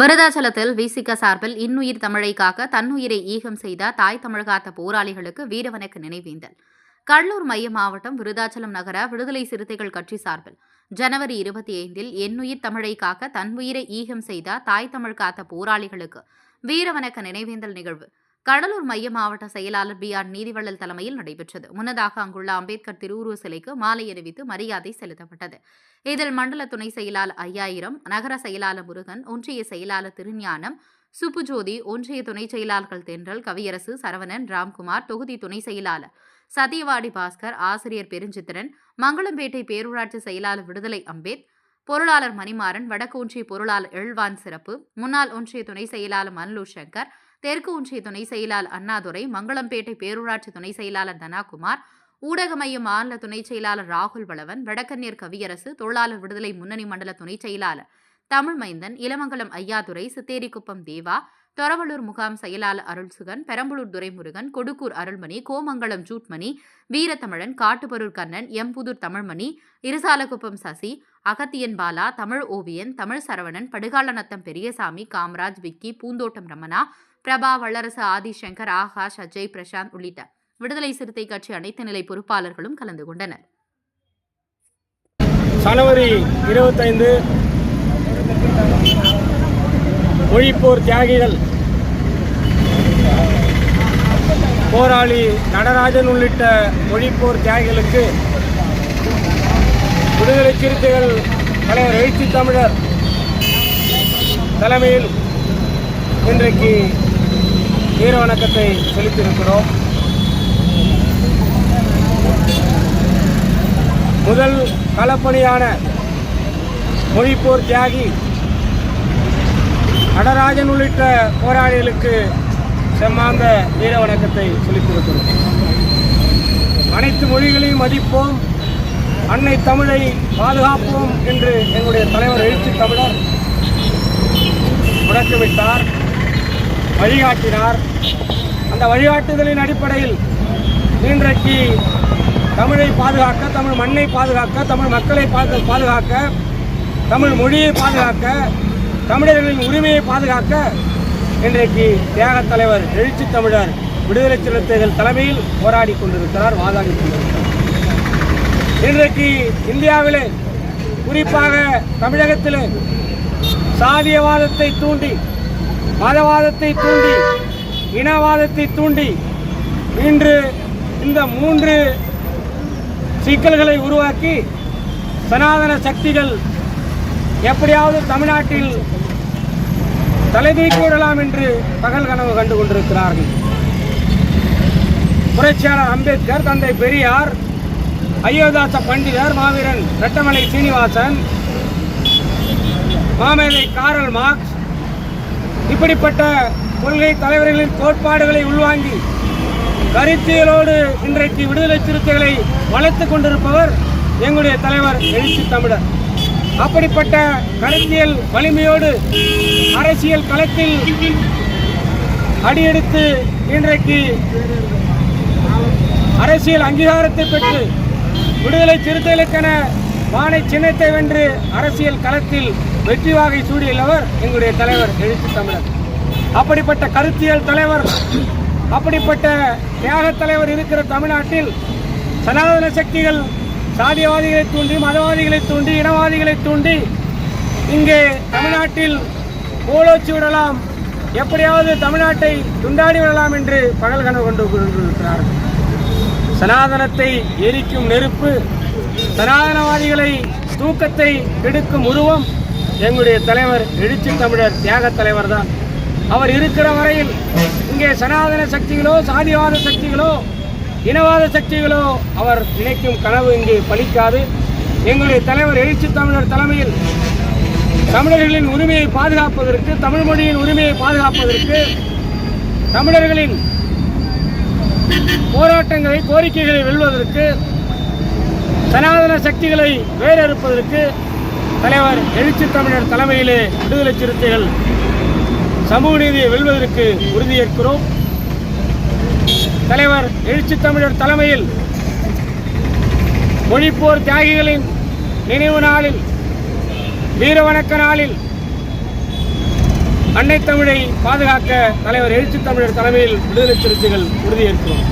விருதாச்சலத்தில் விசிக சார்பில் இன்னுயிர் தமிழை காக்க தன்னுயிரை ஈகம் செய்த தாய் தமிழகாத்த போராளிகளுக்கு வீரவணக்க நினைவேந்தல். கடலூர் மைய மாவட்டம் விருதாச்சலம் நகர விடுதலை சிறுத்தைகள் கட்சி சார்பில் ஜனவரி இருபத்தி ஐந்தில் எண்ணுயிர் தமிழை காக்க தன்னுயிரை ஈகம் செய்த தாய் தமிழ் காத்த போராளிகளுக்கு வீரவணக்க நினைவேந்தல் நிகழ்வு. கடலூர் மைய மாவட்ட செயலாளர் பி ஆர் நீதிவள்ளல் தலைமையில் நடைபெற்றது. முன்னதாக அங்குள்ள அம்பேத்கர் திருவுருவ சிலைக்கு மாலை அணிவித்து மரியாதை செலுத்தப்பட்டது. இதில் மண்டல துணை செயலாளர் ஐயாயிரம் நகர செயலாளர் முருகன் ஒன்றிய செயலாளர் திருஞானம் சுப்புஜோதி ஒன்றிய துணை செயலாளர்கள் தென்றல் கவியரசு சரவணன் ராம்குமார் தொகுதி துணை செயலாளர் சத்தியவாடி பாஸ்கர் ஆசிரியர் பெருஞ்சித்திரன் மங்களம்பேட்டை பேரூராட்சி செயலாளர் விடுதலை அம்பேத் பொருளாளர் மணிமாறன் வடக்கு ஒன்றிய பொருளாளர் எழ்வான் சிறப்பு முன்னாள் ஒன்றிய துணை செயலாளர் மன்லு சங்கர் தெற்கு ஒன்றிய துணை செயலாளர் அண்ணாதுரை மங்களம்பேட்டை பேரூராட்சி துணை செயலாளர் தனாகுமார் ஊடக மைய மாநில துணை செயலாளர் ராகுல் வளவன் வடக்கன்னியர் கவியரசு தொழிலாளர் விடுதலை முன்னணி மண்டல துணை செயலாளர் தமிழ் மைந்தன் இளமங்கலம் ஐயாதுரை சித்தேரிக்குப்பம் தேவா தொரவலூர் முகாம் செயலாளர் அருள்சுகன் பெரம்பலூர் துரைமுருகன் கொடுக்கூர் அருள்மணி கோமங்கலம் ஜூட்மணி வீரத்தமிழன் காட்டுப்பரூர் கண்ணன் எம்புதூர் தமிழ்மணி இருசாலகுப்பம் சசி அகத்தியன் பாலா தமிழ் ஓவியன் தமிழ் சரவணன் படுகாலநத்தம் பெரியசாமி காமராஜ் விக்கி பூந்தோட்டம் ரமணா பிரபா வல்லரசு ஆதிசங்கர் ஆகாஷ் அஜய் பிரசாந்த் உள்ளிட்ட விடுதலை சிறுத்தை கட்சி அனைத்து நிலை பொறுப்பாளர்களும் கலந்து கொண்டனர். ஜனவரி இருபத்தைந்து மொழிப்போர் தியாகிகள். போராளி நடராஜன் உள்ளிட்ட மொழிப்போர் தியாகிகளுக்கு விடுதலை சிறுத்தைகள் தலைவர் எழுச்சி தமிழர் தலைமையில் இன்றைக்கு வீர வணக்கத்தை செலுத்தியிருக்கிறோம். முதல் களப்பணியான மொழிப்போர் தியாகி நடராஜன் உள்ளிட்ட போராளிகளுக்கு செம்மாந்த வீர வணக்கத்தை செலுத்தியிருக்கிறோம் அனைத்து மொழிகளையும் மதிப்போம். அன்னை தமிழை பாதுகாப்போம் என்று எங்களுடைய தலைவர் எழுச்சி தமிழர் முடக்கிவிட்டார் வழிகாட்டினார். அந்த வழிகாட்டுதலின் அடிப்படையில் இன்றைக்கு தமிழை பாதுகாக்க தமிழ் மண்ணை பாதுகாக்க தமிழ் மக்களை பாதுகாக்க தமிழ் மொழியை பாதுகாக்க தமிழர்களின் உரிமையை பாதுகாக்க இன்றைக்கு தியாகத் தலைவர் எழுச்சி தமிழர் விடுதலை சிறுத்தைகள் தலைமையில் போராடி கொண்டிருக்கிறார் வாதாடி கொண்டிருக்கிறார். இன்றைக்கு இந்தியாவிலே குறிப்பாக தமிழகத்திலே சாதியவாதத்தை தூண்டி மதவாதத்தை தூண்டி இனவாதத்தை தூண்டி இன்று இந்த மூன்று சிக்கல்களை உருவாக்கி சனாதன சக்திகள் எப்படியாவது தமிழ்நாட்டில் தலை விடலாம் என்று பகல் கனவு கண்டு கொண்டிருக்கிறார்கள் புரட்சியாளர் அம்பேத்கர் தந்தை பெரியார் அயோத்தாச பண்டிதர் மாவீரன் ரெட்டமலை சீனிவாசன் மாமேதை காரல் மார்க்ஸ் இப்படிப்பட்ட கொள்கை தலைவர்களின் கோட்பாடுகளை உள்வாங்கி கருத்தியலோடு இன்றைக்கு விடுதலை சிறுத்தைகளை வளர்த்துக் கொண்டிருப்பவர் எங்களுடைய தலைவர் எழுச்சி தமிழர். அப்படிப்பட்ட கருத்தியல் வலிமையோடு அரசியல் களத்தில் அடியெடுத்து இன்றைக்கு அரசியல் அங்கீகாரத்தை பெற்று விடுதலை சிறுத்தைகளுக்கென வானை சின்னத்தை வென்று அரசியல் களத்தில் வெற்றி வாகை சூடியுள்ளவர் எங்களுடைய தலைவர் எழுத்து தமிழர். அப்படிப்பட்ட கருத்தியல் தலைவர் அப்படிப்பட்ட தியாக தலைவர் இருக்கிற தமிழ்நாட்டில் சனாதன சக்திகள் சாதியவாதிகளை தூண்டி மதவாதிகளை தூண்டி இனவாதிகளை தூண்டி இங்கே தமிழ்நாட்டில் கோலோச்சி விடலாம். எப்படியாவது தமிழ்நாட்டை துண்டாடி விடலாம் என்று பகல் கனவு கொண்டு கொண்டிருக்கிறார்கள். சனாதனத்தை எரிக்கும் நெருப்பு சனாதனவாதிகளை தூக்கத்தை கெடுக்கும் உருவம் எங்களுடைய தலைவர் எழுச்சி தமிழர் தியாக தலைவர் தான். அவர் இருக்கிற வரையில் இங்கே சனாதன சக்திகளோ சாதிவாத சக்திகளோ இனவாத சக்திகளோ அவர் நினைக்கும் கனவு இங்கு பலிக்காது. எங்களுடைய தலைவர் எழுச்சி தமிழர் தலைமையில் தமிழர்களின் உரிமையை பாதுகாப்பதற்கு தமிழ் மொழியின் உரிமையை பாதுகாப்பதற்கு தமிழர்களின் போராட்டங்களை கோரிக்கைகளை வெல்வதற்கு சனாதன சக்திகளை வேறறுப்பதற்கு தலைவர் எழுச்சி தமிழர் தலைமையிலே விடுதலை சிறுத்தைகள் சமூக நீதியை வெல்வதற்கு உறுதியேற்கிறோம். தலைவர் எழுச்சி தமிழர் தலைமையில் மொழிப்போர் தியாகிகளின் நினைவு நாளில் வீரவணக்க நாளில் அன்னை தமிழை பாதுகாக்க தலைவர் எழுச்சி தமிழர் தலைமையில் விடுதலை சிறுத்தைகள் உறுதியேற்கிறோம்.